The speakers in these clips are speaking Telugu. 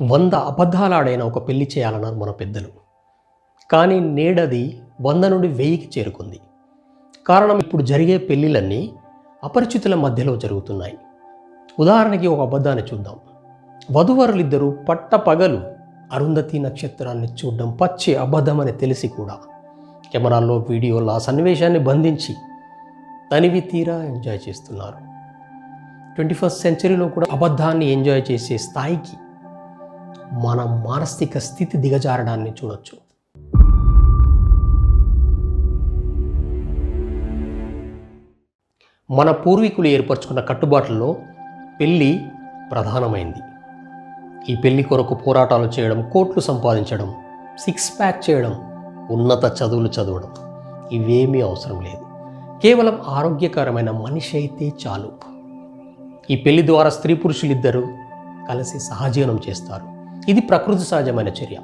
వంద అబద్ధాలాడైన ఒక పెళ్ళి చేయాలన్నారు మన పెద్దలు. కానీ నేడది వంద నుండి వెయ్యికి చేరుకుంది. కారణం ఇప్పుడు జరిగే పెళ్ళిళ్ళన్నీ అపరిచితుల మధ్యలో జరుగుతున్నాయి. ఉదాహరణకి ఒక అబద్ధాన్ని చూద్దాం. వధువరులిద్దరూ పట్టపగలు అరుంధతి నక్షత్రాన్ని చూడడం పచ్చి అబద్ధమని తెలిసి కూడా కెమెరాల్లో వీడియోలో ఆ సన్నివేశాన్ని బంధించి తనివి తీరా ఎంజాయ్ చేస్తున్నారు. ట్వంటీ ఫస్ట్ సెంచరీలో కూడా అబద్ధాన్ని ఎంజాయ్ చేసే స్థాయికి మన మానసిక స్థితి దిగజారడాన్ని చూడొచ్చు. మన పూర్వీకులు ఏర్పరచుకున్న కట్టుబాట్లలో పెళ్ళి ప్రధానమైంది. ఈ పెళ్ళి కొరకు పోరాటాలు చేయడం కోట్లు సంపాదించడం సిక్స్ ప్యాక్ చేయడం ఉన్నత చదువులు చదవడం ఇవేమీ అవసరం లేదు. కేవలం ఆరోగ్యకరమైన మనిషి అయితే చాలు. ఈ పెళ్ళి ద్వారా స్త్రీ పురుషులిద్దరూ కలిసి సహజీవనం చేస్తారు. ఇది ప్రకృతి సహజమైన చర్య.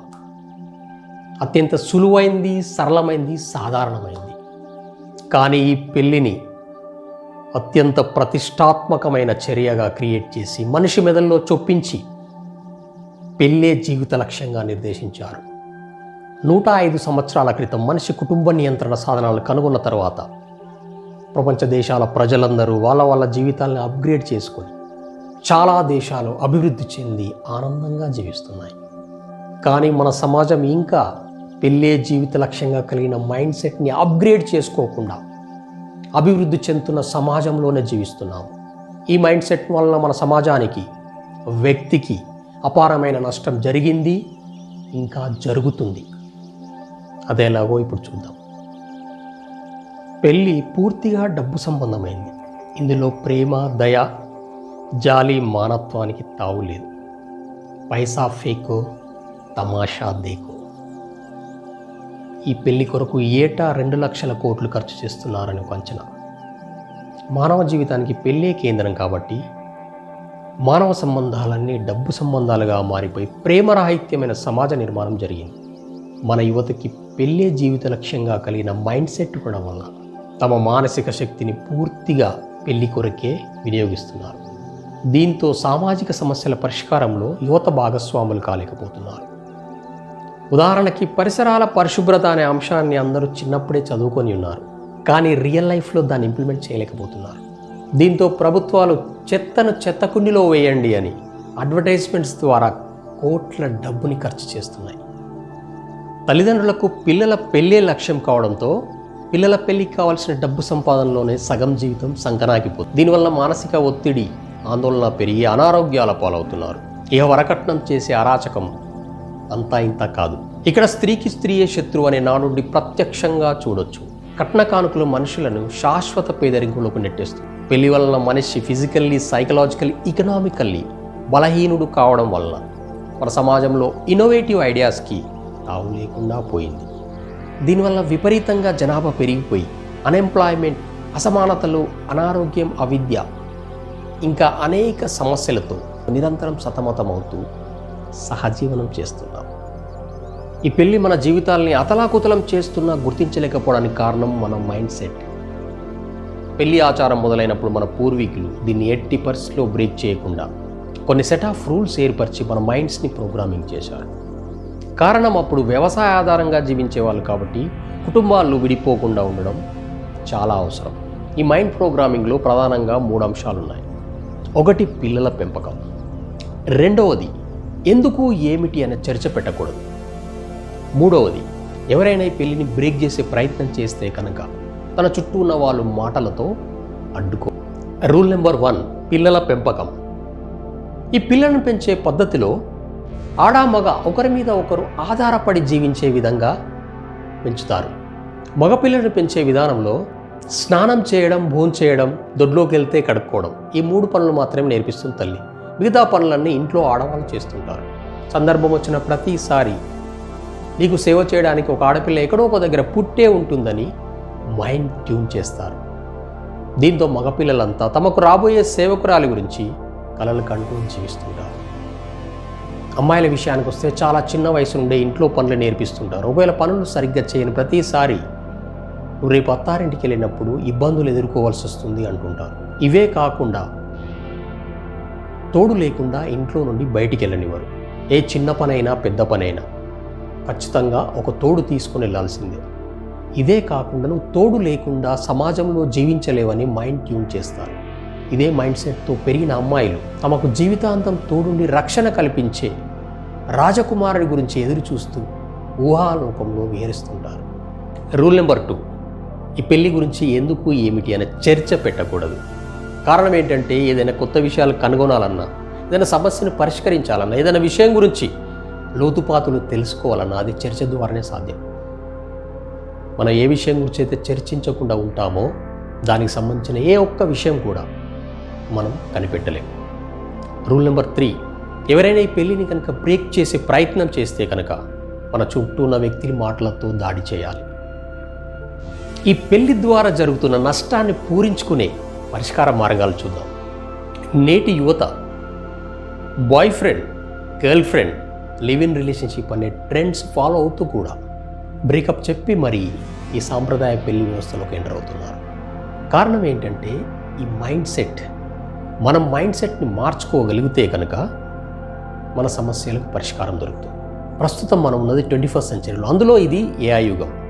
అత్యంత సులువైంది సరళమైంది సాధారణమైంది. కానీ ఈ పెళ్ళిని అత్యంత ప్రతిష్టాత్మకమైన చర్యగా క్రియేట్ చేసి మనిషి మెదల్లో చొప్పించి పెళ్ళే జీవిత లక్ష్యంగా నిర్దేశించారు. నూట ఐదు సంవత్సరాల క్రితం మనిషి కుటుంబ నియంత్రణ సాధనాలు కనుగొన్న తర్వాత ప్రపంచ దేశాల ప్రజలందరూ వాళ్ళ వాళ్ళ జీవితాలను అప్గ్రేడ్ చేసుకొని చాలా దేశాలు అభివృద్ధి చెంది ఆనందంగా జీవిస్తున్నాయి. కానీ మన సమాజం ఇంకా పెళ్ళే జీవిత లక్ష్యంగా కలిగిన మైండ్ సెట్ని అప్గ్రేడ్ చేసుకోకుండా అభివృద్ధి చెందుతున్న సమాజంలోనే జీవిస్తున్నాము ఈ మైండ్ సెట్ వలన మన సమాజానికి వ్యక్తికి అపారమైన నష్టం జరిగింది ఇంకా జరుగుతుంది. అదేలాగో ఇప్పుడు చూద్దాం. పెళ్ళి పూర్తిగా డబ్బు సంబంధమైంది. ఇందులో ప్రేమ దయ జాలి మానత్వానికి తావు లేదు. పైసా ఫేకో తమాషా దేకో. ఈ పెళ్ళి కొరకు ఏటా రెండు లక్షల కోట్లు ఖర్చు చేస్తున్నారని ఒక అంచనా. మానవ జీవితానికి పెళ్ళే కేంద్రం కాబట్టి మానవ సంబంధాలన్నీ డబ్బు సంబంధాలుగా మారిపోయి ప్రేమరాహిత్యమైన సమాజ నిర్మాణం జరిగింది. మన యువతకి పెళ్ళే జీవిత లక్ష్యంగా కలిగిన మైండ్ సెట్ ఉండడం వల్ల తమ మానసిక శక్తిని పూర్తిగా పెళ్ళి కొరకే వినియోగిస్తున్నారు. దీంతో సామాజిక సమస్యల పరిష్కారంలో యువత భాగస్వాములు కాలేకపోతున్నారు. ఉదాహరణకి పరిసరాల పరిశుభ్రత అనే అంశాన్ని అందరూ చిన్నప్పుడే చదువుకొని ఉన్నారు. కానీ రియల్ లైఫ్లో దాన్ని ఇంప్లిమెంట్ చేయలేకపోతున్నారు. దీంతో ప్రభుత్వాలు చెత్తను చెత్తకుండిలో వేయండి అని అడ్వర్టైజ్మెంట్స్ ద్వారా కోట్ల డబ్బుని ఖర్చు చేస్తున్నాయి. తల్లిదండ్రులకు పిల్లల పెళ్ళే లక్ష్యం కావడంతో పిల్లల పెళ్ళికి కావాల్సిన డబ్బు సంపాదనలోనే సగం జీవితం సంకనాగిపోతుంది. దీనివల్ల మానసిక ఒత్తిడి ఆందోళన పెరిగి అనారోగ్యాల పాలవుతున్నారు. ఇక వరకట్నం చేసే అరాచకం అంతా ఇంత కాదు. ఇక్కడ స్త్రీకి స్త్రీయే శత్రువు అనే నానుడి ప్రత్యక్షంగా చూడొచ్చు. కట్న కానుకలు మనుషులను శాశ్వత పేదరికంలోకి నెట్టేస్తుంది పెళ్ళి వలన మనిషి ఫిజికల్లీ సైకలాజికల్లీ ఇకనామికల్లీ బలహీనుడు కావడం వలన మన సమాజంలో ఇన్నోవేటివ్ ఐడియాస్కి తావు లేకుండా పోయింది. దీనివల్ల విపరీతంగా జనాభా పెరిగిపోయి అన్ఎంప్లాయ్మెంట్ అసమానతలు అనారోగ్యం అవిద్య ఇంకా అనేక సమస్యలతో నిరంతరం సతమతమవుతూ సహజీవనం చేస్తున్నాం. ఈ పెళ్ళి మన జీవితాల్ని అతలాకుతలం చేస్తున్నా గుర్తించలేకపోవడానికి కారణం మన మైండ్ సెట్. పెళ్ళి ఆచారం మొదలైనప్పుడు మన పూర్వీకులు దీన్ని ఎట్టి పరిస్థితిలో బ్రేక్ చేయకుండా కొన్ని సెట్ ఆఫ్ రూల్స్ ఏర్పరిచి మన మైండ్స్ని ప్రోగ్రామింగ్ చేశారు. కారణం అప్పుడు వ్యవసాయ ఆధారంగా జీవించేవాళ్ళు కాబట్టి కుటుంబాలు విడిపోకుండా ఉండడం చాలా అవసరం. ఈ మైండ్ ప్రోగ్రామింగ్లో ప్రధానంగా మూడు అంశాలు ఉన్నాయి ఒకటి పిల్లల పెంపకం. రెండవది ఎందుకు ఏమిటి అనే చర్చ పెట్టకూడదు. మూడవది ఎవరైనా ఈ పెళ్ళిని బ్రేక్ చేసే ప్రయత్నం చేస్తే కనుక తన చుట్టూ ఉన్న వాళ్ళు మాటలతో అడ్డుకో. రూల్ నెంబర్ వన్ పిల్లల పెంపకం. ఈ పిల్లలను పెంచే పద్ధతిలో ఆడా మగ ఒకరి మీద ఒకరు ఆధారపడి జీవించే విధంగా పెంచుతారు. మగపిల్లలను పెంచే విధానంలో స్నానం చేయడం భోజనం చేయడం దొడ్లోకి వెళ్తే కడుక్కోవడం. ఈ మూడు పనులు మాత్రమే నేర్పిస్తుంది తల్లి. మిగతా పనులన్నీ ఇంట్లో ఆడవాళ్ళు చేస్తుంటారు. సందర్భం వచ్చిన ప్రతిసారి నీకు సేవ చేయడానికి ఒక ఆడపిల్ల ఎక్కడో ఒక దగ్గర పుట్టే ఉంటుందని మైండ్ ట్యూన్ చేస్తారు. దీంతో మగపిల్లలంతా తమకు రాబోయే సేవకురాలి గురించి కలలు కంటూ జీవిస్తుంటారు. అమ్మాయిల విషయానికి వస్తే చాలా చిన్న వయసు నుండే ఇంట్లో పనులు నేర్పిస్తుంటారు. ఒకవేళ పనులు సరిగ్గా చేయని ప్రతిసారి రేపు అత్తారింటికి వెళ్ళినప్పుడు ఇబ్బందులు ఎదుర్కోవాల్సి వస్తుంది అంటుంటారు. ఇవే కాకుండా తోడు లేకుండా ఇంట్లో నుండి బయటికి వెళ్ళనివారు ఏ చిన్న పనైనా పెద్ద పనైనా ఖచ్చితంగా ఒక తోడు తీసుకుని వెళ్ళాల్సిందే. ఇదే కాకుండా నువ్వు తోడు లేకుండా సమాజంలో జీవించలేవని మైండ్ ట్యూన్ చేస్తారు. ఇదే మైండ్ సెట్తో పెరిగిన అమ్మాయిలు తమకు జీవితాంతం తోడుండి రక్షణ కల్పించే రాజకుమారుడి గురించి ఎదురు చూస్తూ ఊహాలోకంలో విహరిస్తుంటారు. Rule number two. ఈ పెళ్ళి గురించి ఎందుకు ఏమిటి అనే చర్చ పెట్టకూడదు. కారణం ఏంటంటే ఏదైనా కొత్త విషయాలు కనుగొనాలన్నా ఏదైనా సమస్యను పరిష్కరించాలన్నా ఏదైనా విషయం గురించి లోతుపాతులు తెలుసుకోవాలన్నా అది చర్చ ద్వారానే సాధ్యం. మనం ఏ విషయం గురించి అయితే చర్చించకుండా ఉంటామో దానికి సంబంధించిన ఏ ఒక్క విషయం కూడా మనం కనిపెట్టలేము రూల్ నెంబర్ త్రీ ఎవరైనా ఈ పెళ్ళిని కనుక బ్రేక్ చేసే ప్రయత్నం చేస్తే కనుక మన చుట్టూ ఉన్న వ్యక్తిని మాటలతో దాడి చేయాలి. ఈ పెళ్ళి ద్వారా జరుగుతున్న నష్టాన్ని పూరించుకునే పరిష్కార మార్గాలు చూద్దాం. నేటి యువత boy friend girl friend live in relationship అనే ట్రెండ్స్ ఫాలో అవుతూ కూడా బ్రేకప్ చెప్పి మరి ఈ సాంప్రదాయ పెళ్ళి వ్యవస్థలోకి ఎంటర్ అవుతున్నారు. కారణం ఏంటంటే ఈ మైండ్ సెట్ మనం మైండ్ సెట్ని మార్చుకోగలిగితే కనుక మన సమస్యలకు పరిష్కారం దొరుకుతుంది. ప్రస్తుతం మనం ఉన్నది ట్వంటీ ఫస్ట్ సెంచరీలో అందులో ఇది ఏఐ యుగం.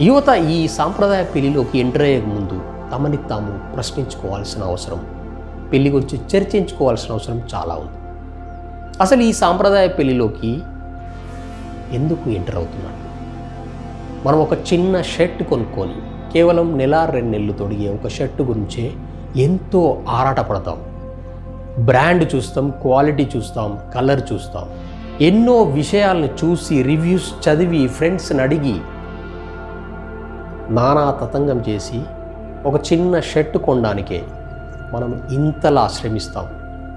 యువత ఈ సాంప్రదాయ పెళ్ళిలోకి ఎంటర్ అయ్యే ముందు తమని తాము ప్రశ్నించుకోవాల్సిన అవసరం పెళ్ళి గురించి చర్చించుకోవాల్సిన అవసరం చాలా ఉంది. అసలు ఈ సాంప్రదాయ పెళ్ళిలోకి ఎందుకు ఎంటర్ అవుతున్నాడు మనం ఒక చిన్న షర్ట్ కొనుక్కొని కేవలం నెల రెండు నెలలు తొడిగే ఒక షర్ట్ గురించే ఎంతో ఆరాటపడతాం. బ్రాండ్ చూస్తాం క్వాలిటీ చూస్తాం కలర్ చూస్తాం. ఎన్నో విషయాలను చూసి రివ్యూస్ చదివి ఫ్రెండ్స్ని అడిగి నానా తతంగం చేసి ఒక చిన్న షర్ట్ కొనడానికే మనం ఇంతలా శ్రమిస్తాం.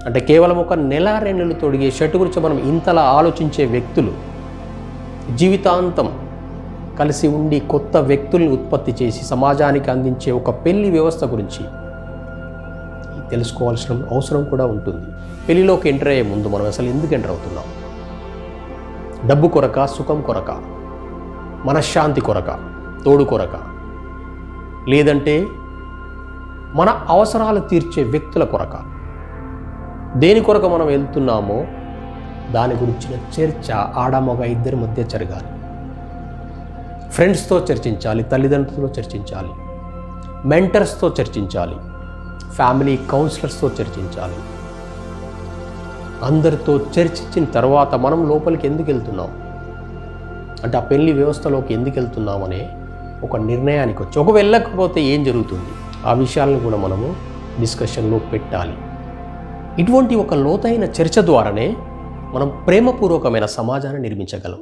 అంటే కేవలం ఒక నెల రెండు నెలలు తొడిగే షర్ట్ గురించి మనం ఇంతలా ఆలోచించే వ్యక్తులు జీవితాంతం కలిసి ఉండి కొత్త వ్యక్తుల్ని ఉత్పత్తి చేసి సమాజానికి అందించే ఒక పెళ్ళి వ్యవస్థ గురించి తెలుసుకోవాల్సిన అవసరం కూడా ఉంటుంది. పెళ్ళిలోకి ఎంటర్ అయ్యే ముందు మనం అసలు ఎందుకు ఎంటర్ అవుతున్నాం? డబ్బు కొరక సుఖం కొరక మనశ్శాంతి కొరక. తోడు కొరక. లేదంటే మన అవసరాలు తీర్చే వ్యక్తుల కొరక. దేని కొరక మనం వెళ్తున్నామో దాని గురించిన చర్చ ఆడమగ ఇద్దరి మధ్య జరగాలి. ఫ్రెండ్స్తో చర్చించాలి తల్లిదండ్రులతో చర్చించాలి మెంటర్స్తో చర్చించాలి ఫ్యామిలీ కౌన్సిలర్స్తో చర్చించాలి. అందరితో చర్చించిన తర్వాత మనం లోపలికి ఎందుకు వెళ్తున్నాం? అంటే ఆ పెళ్ళి వ్యవస్థలోకి ఎందుకు వెళ్తున్నామనే ఒక నిర్ణయానికి వచ్చి ఒక వెళ్ళకపోతే ఏం జరుగుతుంది? ఆ విషయాలను కూడా మనము డిస్కషన్లో పెట్టాలి. ఇటువంటి ఒక లోతైన చర్చ ద్వారానే మనం ప్రేమపూర్వకమైన సమాజాన్ని నిర్మించగలం.